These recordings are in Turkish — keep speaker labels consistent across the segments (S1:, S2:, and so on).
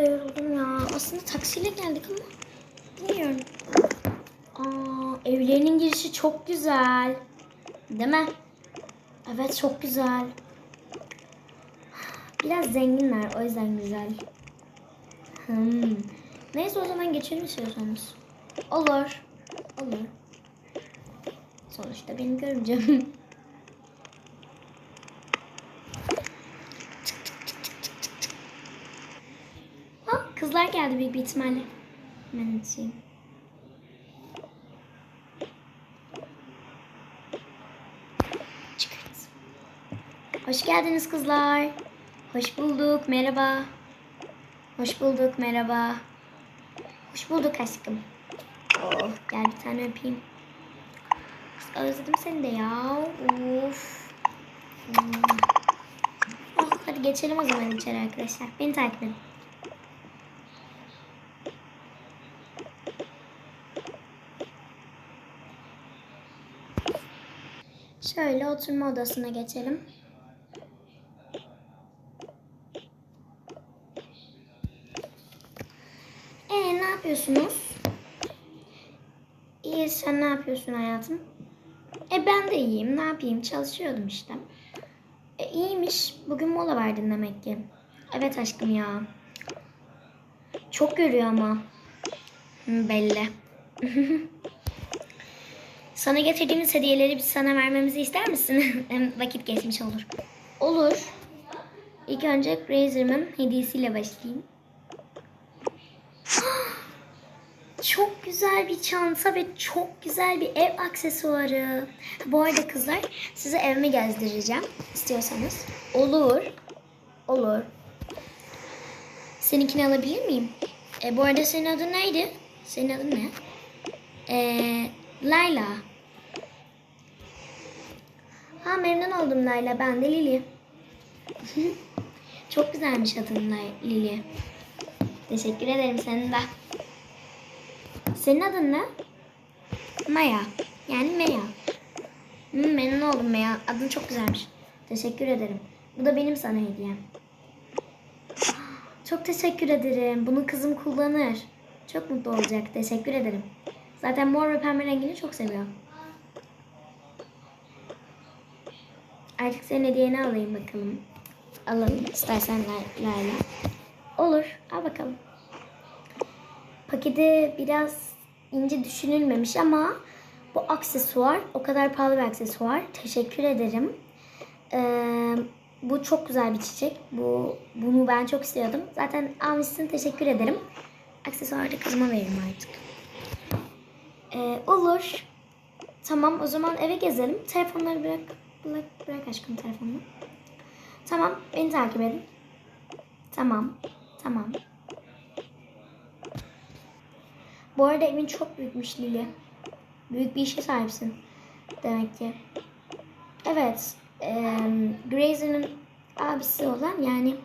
S1: da yoruldum ya. Aslında taksiyle geldik ama bilmiyorum. Aa, evlerinin girişi çok güzel. Değil mi? Evet çok güzel. Biraz zenginler o yüzden güzel. Hmm. Neyse o zaman geçelim istiyorsanız. Olur. Olur. Sonuçta benim görümcem. Ha, kızlar geldi büyük bir ihtimalle. Hemen açayım. Hoş geldiniz kızlar. Hoş bulduk. Merhaba. Hoş bulduk. Merhaba. Hoş bulduk aşkım. Oh, gel bir tane öpeyim. Kız özledim seni de ya. Of. Hmm. Oh, hadi geçelim o zaman içeri arkadaşlar. Beni takip edin. Şöyle oturma odasına geçelim. Ee ne yapıyorsunuz? İyi sen ne yapıyorsun hayatım? E ben de iyiyim. Ne yapayım? Çalışıyordum işte. E iyiymiş. Bugün mola verdin demek ki. Evet aşkım ya. Çok görüyor ama. Belli. Sana getirdiğimiz hediyeleri biz sana vermemizi ister misin? Hem vakit geçmiş olur. Olur. İlk önce Razer'ımın hediyesiyle başlayayım. Çok güzel bir çanta ve çok güzel bir ev aksesuarı. Bu arada kızlar size evimi gezdireceğim istiyorsanız. Olur. Olur. Seninkini alabilir miyim? E, bu arada senin adın neydi? Senin adın ne? E, Layla. Ha memnun oldum Layla. Ben de Lili. Çok güzelmiş adın Lili. Teşekkür ederim senin de. Senin adın ne? Maya. Yani Maya. Hmm, memnun oldum Maya. Adın çok güzelmiş. Teşekkür ederim. Bu da benim sana hediyem. Çok teşekkür ederim. Bunu kızım kullanır. Çok mutlu olacak. Teşekkür ederim. Zaten mor ve pembe rengini çok seviyor. Artık senin hediyeni alayım bakalım. Alalım istersen Lay- Layla. Olur. Al bakalım. Paketi biraz ince düşünülmemiş ama bu aksesuar o kadar pahalı bir aksesuar. Teşekkür ederim. Ee, bu çok güzel bir çiçek. Bu bunu ben çok istiyordum. Zaten almışsın. Teşekkür ederim. Aksesuarı da kızıma veririm artık. Ee, olur. Tamam o zaman eve gezelim. Telefonları bırak. Bırak, bırak aşkım telefonunu. Tamam beni takip edin. Tamam. Tamam. Bu arada evin çok büyükmüş Lili. Büyük bir işe sahipsin. Demek ki. Evet. E, Grazer'ın abisi olan yani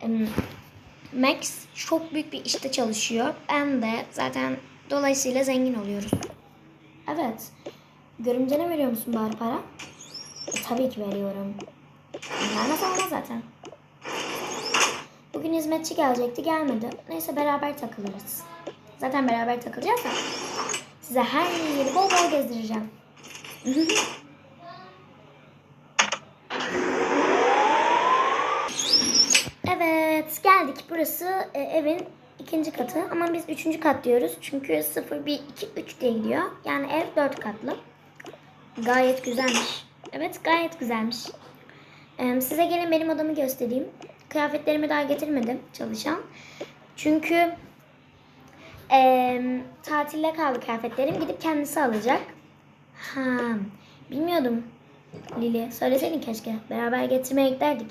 S1: em, Max çok büyük bir işte çalışıyor. Ben de zaten dolayısıyla zengin oluyoruz. Evet. Görümcene veriyor musun bari para? E, tabii ki veriyorum. Vermez olmaz zaten. Bugün hizmetçi gelecekti gelmedi. Neyse beraber takılırız. Zaten beraber takılacağız da. Size her yeri bol bol gezdireceğim. evet geldik. Burası e, evin ikinci katı. Ama biz üçüncü kat diyoruz. Çünkü 0, 1, 2, 3 diye gidiyor. Yani ev dört katlı. Gayet güzelmiş. Evet gayet güzelmiş. Ee, size gelin benim odamı göstereyim. Kıyafetlerimi daha getirmedim çalışan. Çünkü ee, tatilde kaldı kıyafetlerim. Gidip kendisi alacak. Ha, bilmiyordum. Lili söyleseydin keşke. Beraber getirmeye giderdik.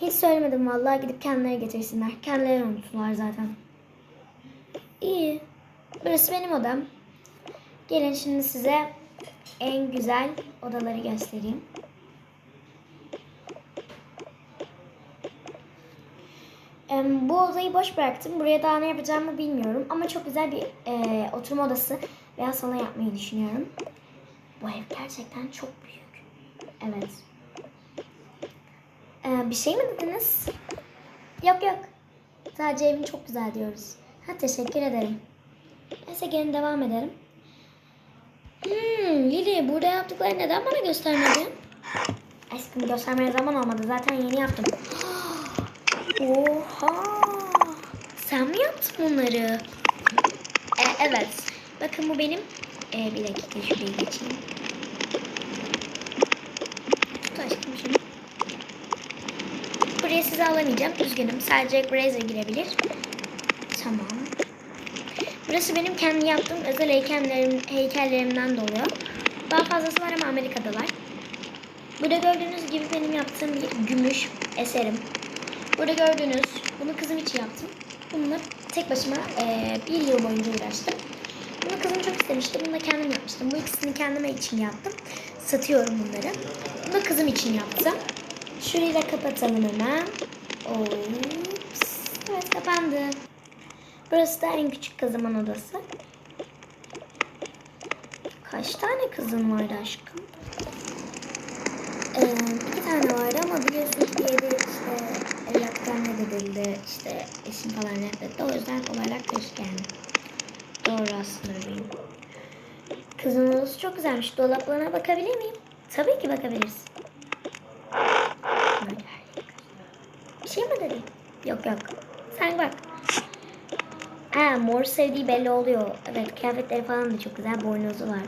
S1: Hiç söylemedim vallahi gidip kendileri getirsinler. Kendileri unuttular zaten. İyi. Burası benim odam. Gelin şimdi size en güzel odaları göstereyim. Bu odayı boş bıraktım. Buraya daha ne yapacağımı bilmiyorum. Ama çok güzel bir e, oturma odası veya salon yapmayı düşünüyorum. Bu ev gerçekten çok büyük. Evet. E, bir şey mi dediniz? Yok yok. Sadece evin çok güzel diyoruz. Ha teşekkür ederim. Neyse gelin devam edelim. Hmm, Lili burada yaptıklarını neden bana göstermedin? Aşkım göstermeye zaman olmadı. Zaten yeni yaptım. Oha! Sen mi yaptın bunları? E, evet. Bakın bu benim. E, bir dakika şuraya geçeyim. Tut aşkım şunu. Buraya sizi alamayacağım. Üzgünüm. Sadece Grazer girebilir. Tamam. Burası benim kendi yaptığım özel heykellerim, heykellerimden doluyor. Daha fazlası var ama Amerika'dalar. Burada gördüğünüz gibi benim yaptığım bir gümüş eserim. Burada gördüğünüz, bunu kızım için yaptım. Bununla tek başıma eee, bir yıl boyunca uğraştım. Bunu kızım çok istemişti. Bunu da kendim yapmıştım. Bu ikisini kendime için yaptım. Satıyorum bunları. Bunu da kızım için yaptım. Şurayı da kapatalım hemen. Ops. Evet kapandı. Burası da en küçük kızımın odası. Kaç tane kızın vardı aşkım? Ee, iki tane vardı ama biliyorsunuz diğeri işte evlattan reddedildi. İşte eşim falan reddetti. O yüzden olaylar karışık yani. Doğru aslında benim. Kızın odası çok güzelmiş. Dolaplarına bakabilir miyim? Tabii ki bakabiliriz. Bir şey mi dedi? Yok yok. Sen bak. Ha mor sevdiği belli oluyor. Evet kıyafetleri falan da çok güzel. Boynuzu var.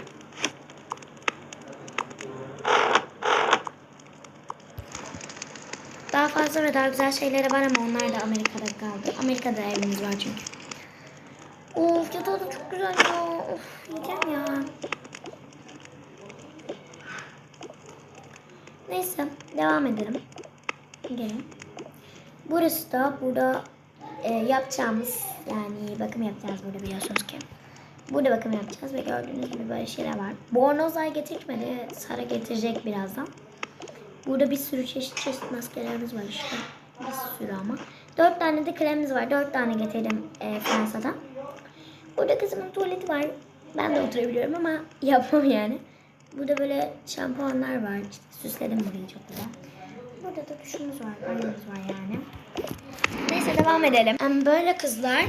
S1: Daha fazla ve daha güzel şeyleri var ama onlar da Amerika'da kaldı. Amerika'da evimiz var çünkü. Of yatağı da çok güzel ya. Of yiyeceğim ya. Neyse devam edelim. Gelin. Burası da burada e, yapacağımız yani bakım yapacağız burada biliyorsunuz ki. Burada bakım yapacağız ve gördüğünüz gibi böyle şeyler var. Bornozlar getirmedi. Sara getirecek birazdan. Burada bir sürü çeşit çeşit maskelerimiz var işte. Bir sürü ama. Dört tane de kremimiz var. Dört tane getirdim e, Fransa'dan. Burada kızımın tuvaleti var. Ben de oturabiliyorum ama yapmam yani. Burada böyle şampuanlar var. İşte süsledim burayı çok güzel. Burada da duşumuz var. Banyomuz var yani. Neyse devam edelim. Em, Böyle kızlar.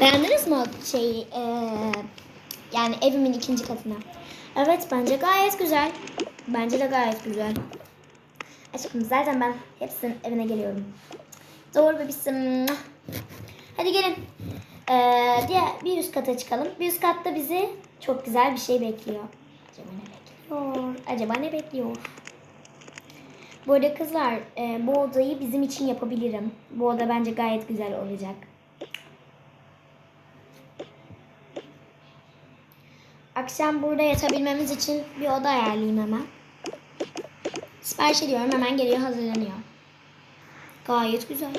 S1: Beğendiniz mi o şeyi? Ee, yani evimin ikinci katına. Evet bence gayet güzel. Bence de gayet güzel. Aşkım zaten ben hepsinin evine geliyorum. Doğru bebisim. Hadi gelin. Ee, diğer bir üst kata çıkalım. Bir üst katta bizi çok güzel bir şey bekliyor. Acaba ne bekliyor? Acaba ne bekliyor? Bu arada kızlar e, bu odayı bizim için yapabilirim. Bu oda bence gayet güzel olacak. Akşam burada yatabilmemiz için bir oda ayarlayayım hemen. Sipariş ediyorum hemen geliyor hazırlanıyor. Gayet güzel.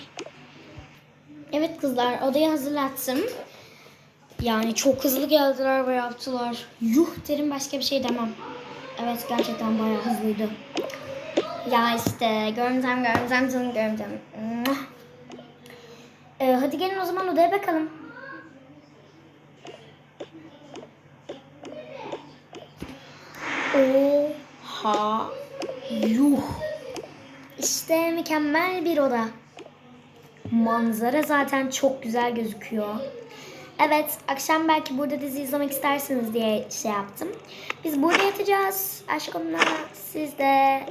S1: Evet kızlar odayı hazırlattım. Yani çok hızlı geldiler ve yaptılar. Yuh derim başka bir şey demem. Evet gerçekten bayağı hızlıydı. Ya işte görümcem görümcem canım görümcem. Ee, hadi gelin o zaman odaya bakalım. Oha. Yuh. İşte mükemmel bir oda. Manzara zaten çok güzel gözüküyor. Evet, akşam belki burada dizi izlemek istersiniz diye şey yaptım. Biz burada yatacağız aşkımla. Siz de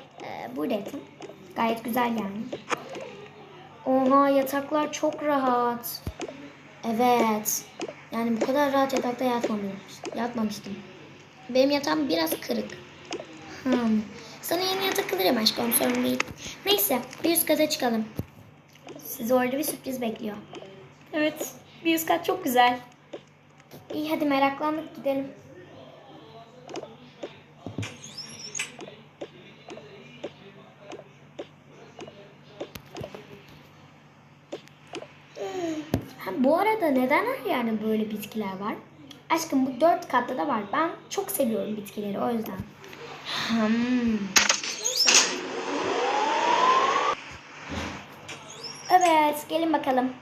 S1: burada yatın. Gayet güzel yani. Oha yataklar çok rahat. Evet. Yani bu kadar rahat yatakta yatmamıştım. yatmamıştım. Benim yatağım biraz kırık. Hmm. Sana yeni yatak alırım aşkım sorun değil. Neyse bir üst kata çıkalım. Sizi orada bir sürpriz bekliyor. Evet bir üst kat çok güzel. İyi hadi meraklandık gidelim. Bu arada neden her yerde böyle bitkiler var? Aşkım bu dört katta da var. Ben çok seviyorum bitkileri o yüzden. Hmm. Evet gelin bakalım.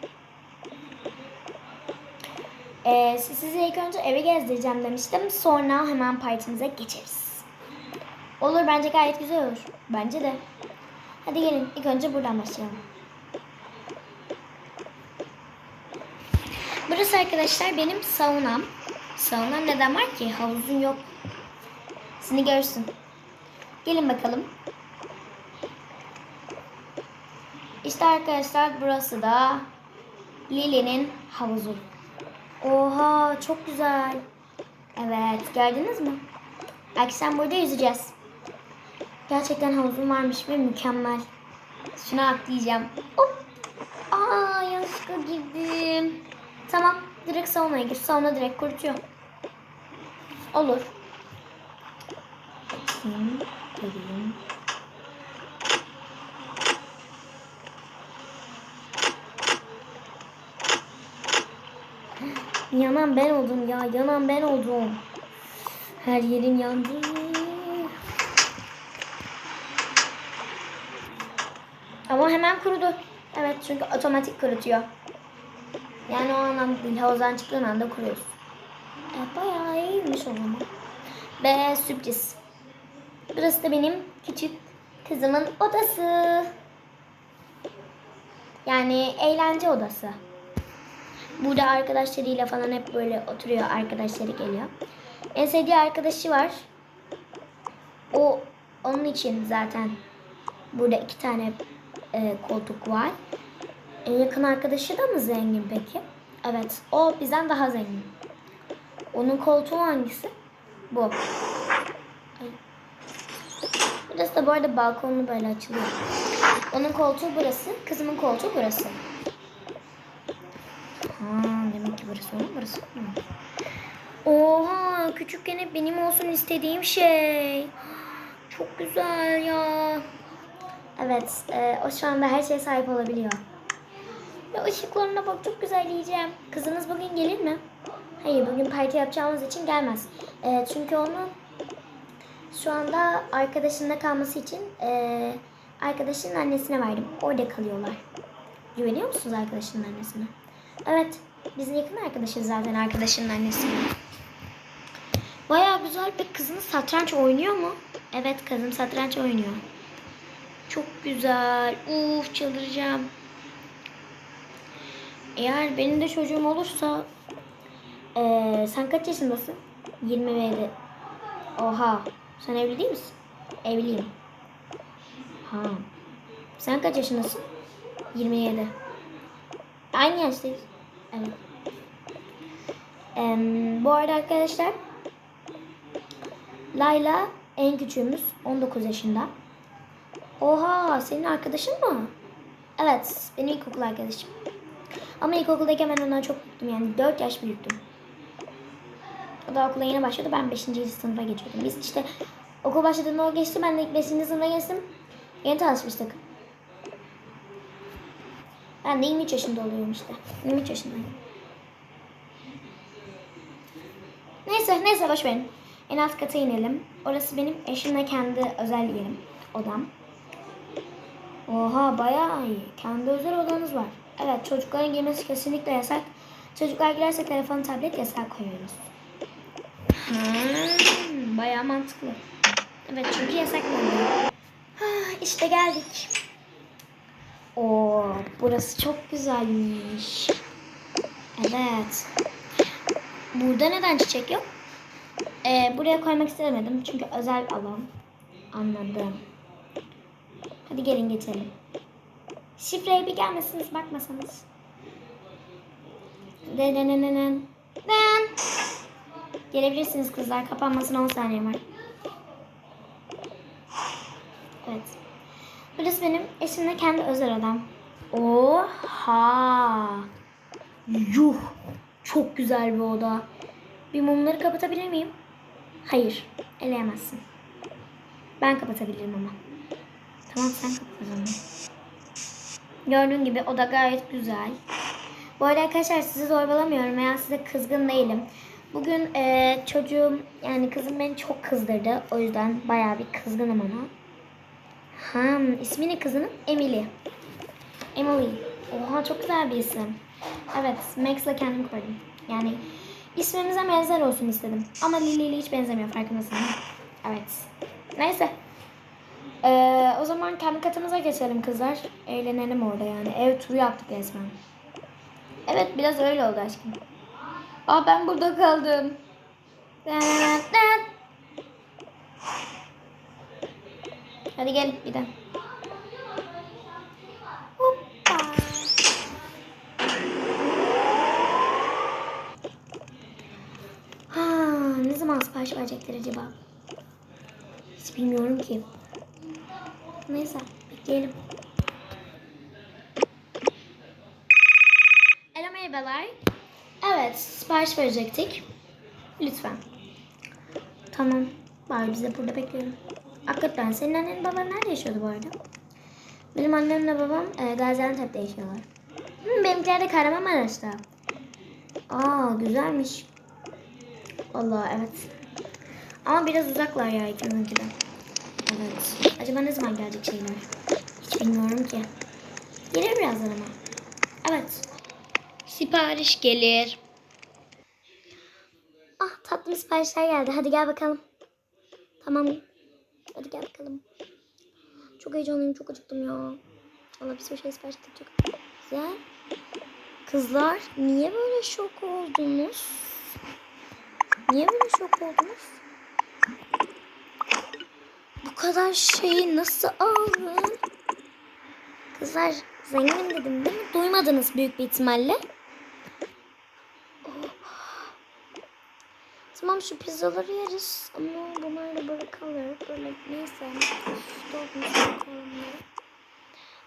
S1: Ee, sizi ilk önce eve gezdireceğim demiştim. Sonra hemen partimize geçeriz. Olur bence gayet güzel olur. Bence de. Hadi gelin ilk önce buradan başlayalım. Burası arkadaşlar benim saunam. Sauna neden var ki? Havuzun yok. Seni görsün. Gelin bakalım. İşte arkadaşlar burası da Lili'nin havuzu. Oha çok güzel. Evet gördünüz mü? Akşam burada yüzeceğiz. Gerçekten havuzum varmış ve mükemmel. Şuna atlayacağım. Hop. Aa yanlışlıkla girdim. Tamam direkt saunaya gir. Sauna direkt kurutuyor. Olur. Yanan ben oldum ya. Yanan ben oldum. Her yerim yandı. Ama hemen kurudu. Evet çünkü otomatik kurutuyor. Yani o anlamda değil. Havuzdan çıktığın anda kuruyorsun. E, bayağı iyiymiş o zaman. Ve sürpriz. Burası da benim küçük kızımın odası. Yani eğlence odası. Burada arkadaşlarıyla falan hep böyle oturuyor. Arkadaşları geliyor. En sevdiği arkadaşı var. O onun için zaten burada iki tane e, koltuk var. En yakın arkadaşı da mı zengin peki? Evet. O bizden daha zengin. Onun koltuğu hangisi? Bu. Ay. Burası da bu arada balkonlu böyle açılıyor. Onun koltuğu burası. Kızımın koltuğu burası. Ha, demek ki burası onun burası onun. Oha küçükken hep benim olsun istediğim şey. Çok güzel ya. Evet e, o şu anda her şeye sahip olabiliyor. Ve ışıklarına bak çok güzel yiyeceğim. Kızınız bugün gelir mi? Hayır bugün parti yapacağımız için gelmez. E, çünkü onu şu anda arkadaşında kalması için e, arkadaşının annesine verdim. Orada kalıyorlar. Güveniyor musunuz arkadaşının annesine? Evet. Biz yakın arkadaşız zaten arkadaşının annesiyle. Baya güzel bir kızınız satranç oynuyor mu? Evet kızım satranç oynuyor. Çok güzel. Uf çıldıracağım. Eğer benim de çocuğum olursa eee, sen kaç yaşındasın? 20 ve. Oha. Sen evli değil misin? Evliyim. Ha. Sen kaç yaşındasın? 27. Aynı yaştayız. Evet. Em, bu arada arkadaşlar Layla en küçüğümüz 19 yaşında. Oha senin arkadaşın mı? Evet benim ilkokul arkadaşım. Ama ilkokuldayken ben ondan çok büyüktüm yani 4 yaş büyüktüm. O da okula yeni başladı ben 5. sınıfa geçiyordum. Biz işte okul başladığında o geçti ben de ilk 5. sınıfa geçtim. Yeni tanışmıştık. Ben de 23 yaşında oluyorum işte. 23 yaşındayım. Neyse neyse boş verin. En alt kata inelim. Orası benim eşimle kendi özel yerim. Odam. Oha bayağı iyi. Kendi özel odanız var. Evet çocukların girmesi kesinlikle yasak. Çocuklar girerse telefon, tablet yasak koyuyoruz. Hmm, bayağı mantıklı. Evet çünkü yasak koyuyoruz. Ah, işte geldik. Oo, burası çok güzelmiş. Evet. Burada neden çiçek yok? Ee, buraya koymak istemedim çünkü özel alan. Anladım. Hadi gelin geçelim. Şifreye bir gelmesiniz bakmasanız. Denenenen. Den. Gelebilirsiniz kızlar. Kapanmasına 10 saniye var. Evet. Burası benim eşimle kendi özel odam. Oha. Yuh. Çok güzel bir oda. Bir mumları kapatabilir miyim? Hayır. Eleyemezsin. Ben kapatabilirim ama. Tamam sen kapat o zaman. Gördüğün gibi oda gayet güzel. Bu arada arkadaşlar sizi zorbalamıyorum veya size kızgın değilim. Bugün e, çocuğum yani kızım beni çok kızdırdı. O yüzden bayağı bir kızgınım ona. Ha, ismi ne kızının? Emily. Emily. Oha çok güzel bir isim. Evet, Max'la kendim koydum. Yani ismimize benzer olsun istedim. Ama Lily ile hiç benzemiyor farkındasın? Evet. Neyse. Ee, o zaman kendi katımıza geçelim kızlar. Eğlenelim orada yani. Ev turu yaptık resmen. Evet biraz öyle oldu aşkım. Aa ben burada kaldım. Hadi gel. Hoppa. Ha, ne zaman sipariş verecekler acaba? Hiç bilmiyorum ki. Neyse bekleyelim. Alo merhabalar. Evet sipariş verecektik. Lütfen. Tamam. Bari biz de burada bekleyelim. Hakikaten senin annen baban nerede yaşıyordu bu arada? Benim annemle babam e, Gaziantep'te yaşıyorlar. Hı, benimkiler de Kahramanmaraş'ta. Aa güzelmiş. Vallahi evet. Ama biraz uzaklar ya ikimizinkiden. Evet. Acaba ne zaman gelecek şeyler? Hiç bilmiyorum ki. Gelir birazdan ama. Evet. Sipariş gelir. Ah tatlı siparişler geldi. Hadi gel bakalım. Tamam. Hadi gel bakalım. Çok heyecanlıyım. Çok acıktım ya. Allah bir sürü şey sipariş ettik. Çok güzel. Kızlar niye böyle şok oldunuz? Niye böyle şok oldunuz? Kadar şeyi nasıl aldın? Kızlar zenginim dedim değil mi? Duymadınız büyük bir ihtimalle. Tamam şu pizzaları yeriz ama bunlar da böyle kalır. Böyle neyse.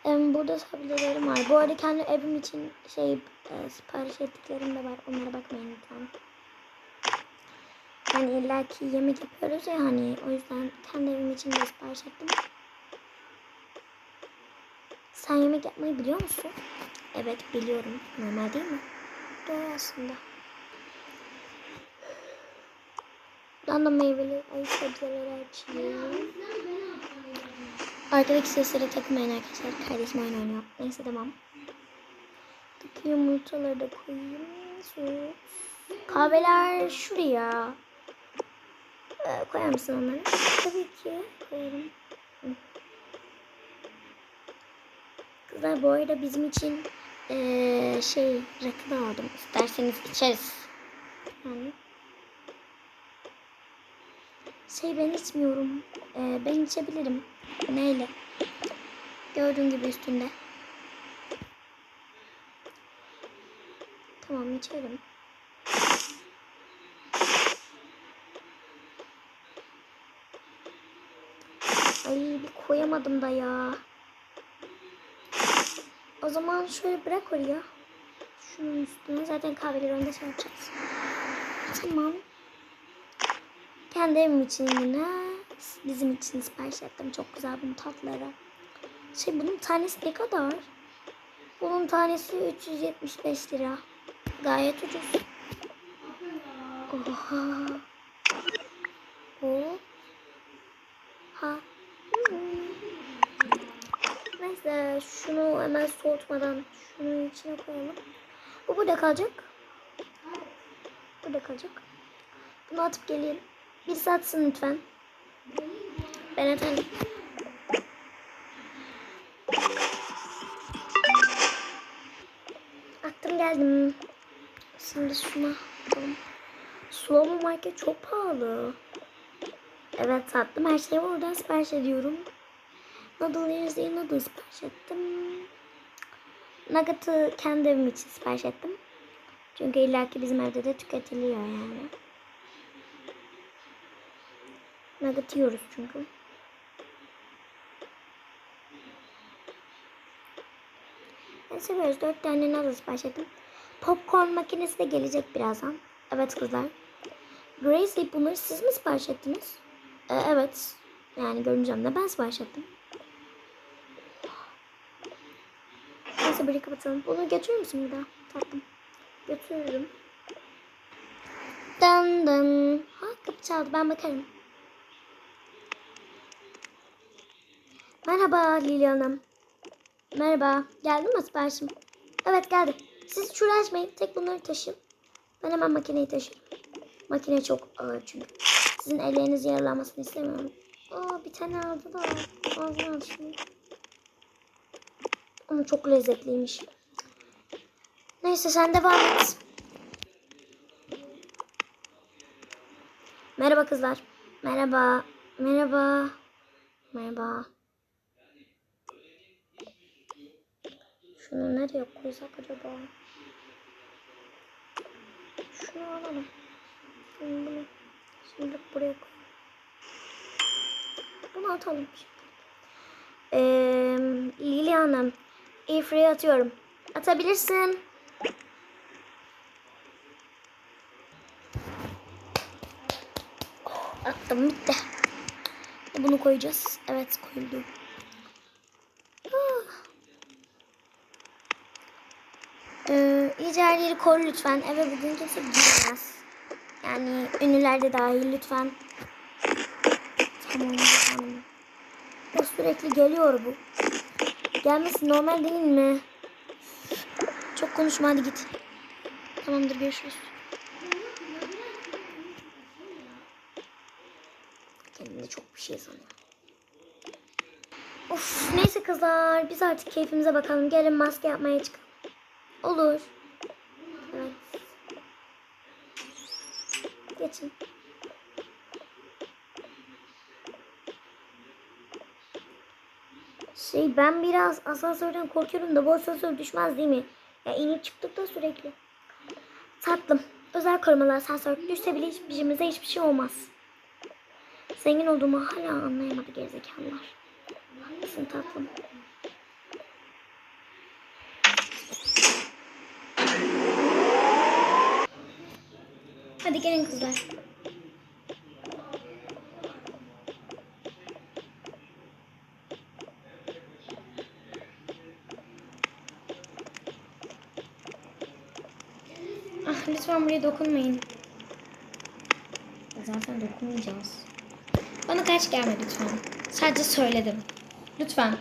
S1: Em, burada tablolarım var. Bu arada kendi evim için şey e, sipariş ettiklerim de var. Onlara bakmayın lütfen. Yani illa ki yemek yapıyoruz ya hani o yüzden kendi evim için de sipariş ettim. Sen yemek yapmayı biliyor musun? Evet biliyorum. Normal değil mi? Doğru aslında. Ben de meyveli ay sebzeleri açayım. Arkadaki seslere takılmayın arkadaşlar. Kardeşim oyun oynuyor. Neyse tamam. Yumurtaları da koyayım. Kahveler şuraya. Ee, koyar mısın onları? Tabii ki koyarım. Kızlar bu arada bizim için ee, şey rakı da aldım. İsterseniz içeriz. Yani. Şey ben içmiyorum. Ee, ben içebilirim. Neyle? Gördüğün gibi üstünde. Tamam içerim. Ay bir koyamadım da ya. O zaman şöyle bırak oraya. Şunun üstüne zaten kahveleri önde şey yapacağız. Tamam. Kendi evim için yine bizim için sipariş ettim. Çok güzel bunun tatları. Şey bunun tanesi ne kadar? Bunun tanesi 375 lira. Gayet ucuz. Oha. Hmm. Şunu hemen soğutmadan şunu içine koyalım. Bu burada kalacak. Burada kalacak. Bunu atıp geleyim. Bir satsın lütfen. Ben atarım. Attım geldim. Şimdi şuna bakalım. Slow market çok pahalı. Evet sattım. Her şeyi oradan sipariş ediyorum. Noodle yeriz diye noodle sipariş ettim. Nugget'ı kendi için sipariş ettim. Çünkü illaki bizim evde de tüketiliyor yani. Nugget yiyoruz çünkü. Ben seviyoruz. Dört tane noodle sipariş ettim. Popcorn makinesi de gelecek birazdan. Evet kızlar. Gracie bunları siz mi sipariş ettiniz? Ee, evet. Yani görüneceğim de ben sipariş ettim. Neyse burayı kapatalım. Bunu götürür müsün bir daha? Tatlım. Götürürüm. Dın dın. Ha kapı çaldı. Ben bakarım. Merhaba Lili Hanım. Merhaba. Geldi mi siparişim? Evet geldi. Siz hiç uğraşmayın. Tek bunları taşıyın. Ben hemen makineyi taşırım. Makine çok ağır çünkü. Sizin elleriniz yaralanmasını istemiyorum. Aa bir tane aldı da. Ağzına aldı şimdi. Ama çok lezzetliymiş. Neyse sen devam et. Merhaba kızlar. Merhaba. Merhaba. Merhaba. Şunu nereye koysak acaba? Şunu alalım. Şimdi bunu şimdi buraya koy. Bunu atalım. Ee, Lili. Ifri'ye atıyorum. Atabilirsin. Oh, attım bitti. Bunu koyacağız. Evet koyuldu. Ah. Ee, her yeri koru lütfen. Eve bugün kimse giremez. Yani ünlüler de dahil lütfen. Tamam tamam. Sürekli geliyor bu. Gelmesi normal değil mi? Çok konuşma hadi git. Tamamdır görüşürüz. Kendini çok bir şey sanıyor. Of neyse kızlar biz artık keyfimize bakalım. Gelin maske yapmaya çıkalım. Olur. Evet. Geçin. Şey ben biraz asansörden korkuyorum da bu asansör düşmez değil mi? Ya inip çıktık da sürekli. Tatlım. Özel korumalı asansör düşse bile hiçbirimize hiçbir şey olmaz. Zengin olduğumu hala anlayamadı gerizekalılar. Haklısın tatlım. Hadi gelin kızlar. Ah lütfen buraya dokunmayın. Zaten dokunmayacağız. Bana kaç gelme lütfen. Sadece söyledim. Lütfen.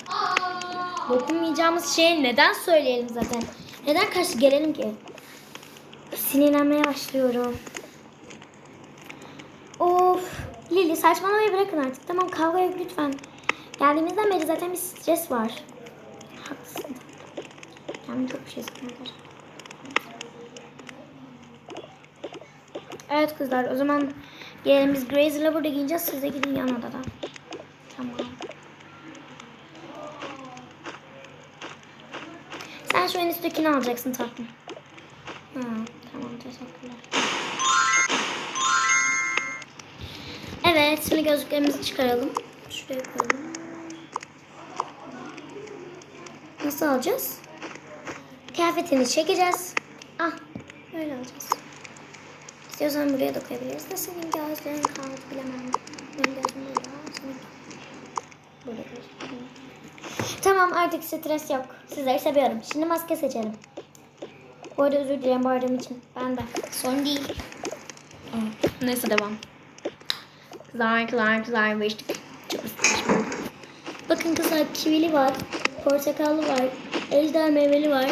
S1: Dokunmayacağımız şeyi neden söyleyelim zaten? Neden karşı gelelim ki? Sinirlenmeye başlıyorum. Of. Lili saçmalamayı bırakın artık. Tamam kavga yok lütfen. Geldiğimizden beri zaten bir stres var. Haklısın. Kendimi çok bir şey sanırım. Evet kızlar o zaman gelin biz Graze'la burada giyeceğiz. Siz de gidin yan odada. Tamam. Sen şu en üsttekini alacaksın tatlım. Ha, tamam teşekkürler. Evet şimdi gözlüklerimizi çıkaralım. Şuraya koyalım. Nasıl alacağız? Kıyafetini çekeceğiz. Ah böyle alacağız. İstiyorsan buraya da koyabiliriz de senin gözlerin kaldı bilemem. Benim gözüm burada. Senin burada gözüküyor. Tamam artık stres yok. Sizleri seviyorum. Şimdi maske seçelim. Bu arada özür dilerim bağırdığım için. Ben de. Sorun değil. Evet. Neyse devam. Kızlar kızlar kızlar. Çok ısıtmışım. Bakın kızlar kivili var. Portakallı var. Ejder meyveli var.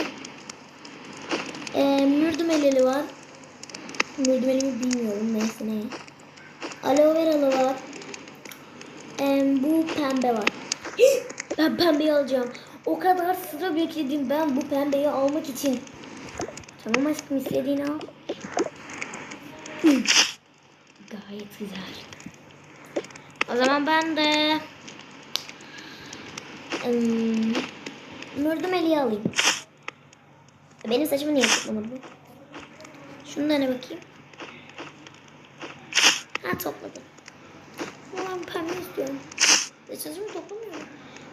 S1: Ee, mürdümelili var. Mürdümelimi bilmiyorum neyse ne. Aloe veralı var. Ee, bu pembe var. ben pembeyi alacağım. O kadar sıra bekledim ben bu pembeyi almak için. Tamam aşkım istediğini al. Gayet güzel. O zaman ben de ım, mürdümeliyi alayım. Benim saçımı niye bu? Şunlara bakayım. Ha topladım. Ama ben pembe istiyorum. Ve saçımı toplamıyorum.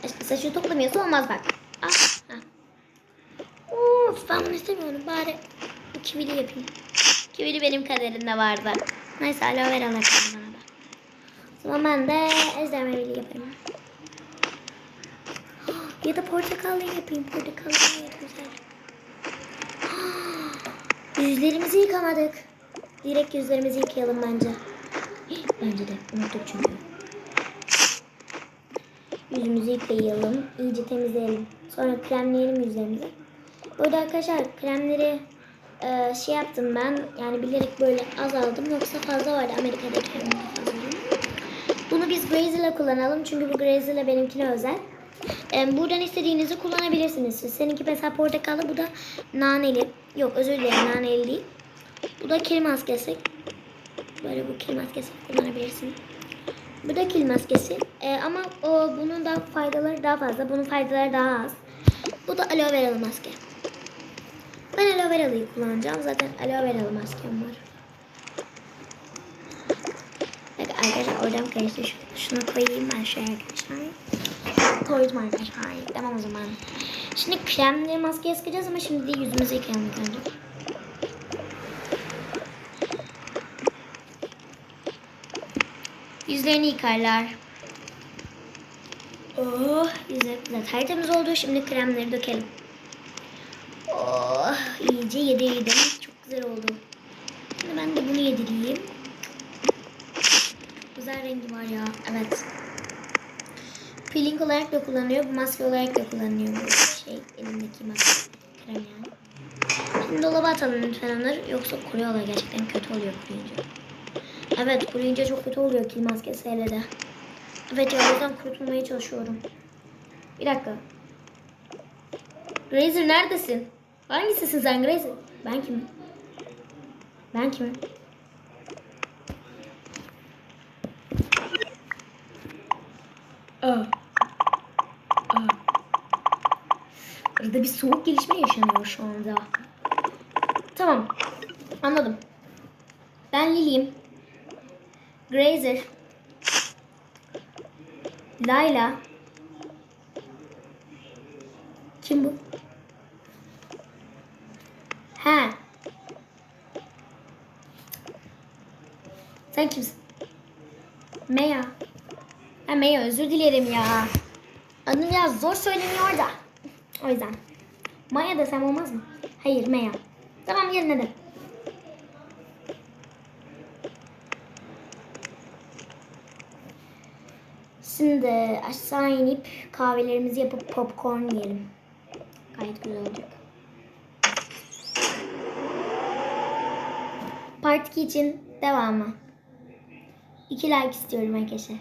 S1: Aşkım saçını toplamıyorsa olmaz bak. Ah, ha. Of ben bunu istemiyorum. Bari kivili yapayım. Kivili benim kaderimde vardı. Neyse aloe vera alalım bana da. O zaman ben de ejder meyveli yapayım. Ya da portakallı yapayım. Portakallı gayet güzel. Yüzlerimizi yıkamadık. Direkt yüzlerimizi yıkayalım bence. Bence de unuttuk çünkü. Yüzümüzü yıkayalım. iyice temizleyelim. Sonra kremleyelim yüzlerimizi. Burada arkadaşlar kremleri e, şey yaptım ben. Yani bilerek böyle az aldım. Yoksa fazla vardı Amerika'daki kremleri fazla. Bunu biz Grazier'la kullanalım. Çünkü bu Grazier'la benimkine özel. Buradan istediğinizi kullanabilirsiniz. Seninki mesela portakallı, bu da naneli. Yok özür dilerim naneli değil. Bu da kil maskesi. Böyle bu kil maskesi kullanabilirsin. Bu da kil maskesi. Ee, ama o, bunun da faydaları daha fazla. Bunun faydaları daha az. Bu da aloe veralı maske. Ben aloe veralıyı kullanacağım. Zaten aloe veralı maskem var. Arkadaşlar oradan karıştı. Şu- Şunu koyayım ben şuraya arkadaşlar. Koydum arkadaşlar. Tamam o zaman. Şimdi kremli maskeye sıkacağız ama şimdi de yüzümüzü yıkayalım ilk önce. Yüzlerini yıkarlar. Oh, yüzler tertemiz oldu. Şimdi kremleri dökelim. Oh, iyice yedirdim. Çok güzel oldu. Şimdi ben de bunu yedireyim. Güzel rengi var ya. Evet. Peeling olarak da kullanılıyor. Bu maske olarak da kullanılıyor. Bu şey elimdeki maske. Krem yani. Şimdi dolaba atalım lütfen onları. Yoksa kuruyorlar gerçekten kötü oluyor kuruyunca. Evet kuruyunca çok kötü oluyor kil maskesi hele de. Evet ya o yüzden kurutulmaya çalışıyorum. Bir dakika. Grazer neredesin? Hangisisin sen Grazer? Ben kimim? Ben kimim? Aa. Aa. Arada bir soğuk gelişme yaşanıyor şu anda. Tamam. Anladım. Ben Lily'yim. Grazer. Layla. Kim bu? He. Sen kimsin? Meya. Ha Meya özür dilerim ya. Adın biraz zor söyleniyor da. O yüzden. Maya desem olmaz mı? Hayır Meya. Tamam yerine de. Şimdi aşağı inip kahvelerimizi yapıp popcorn yiyelim. Gayet güzel olacak. Part 2 için devamı. 2 like istiyorum arkadaşlar.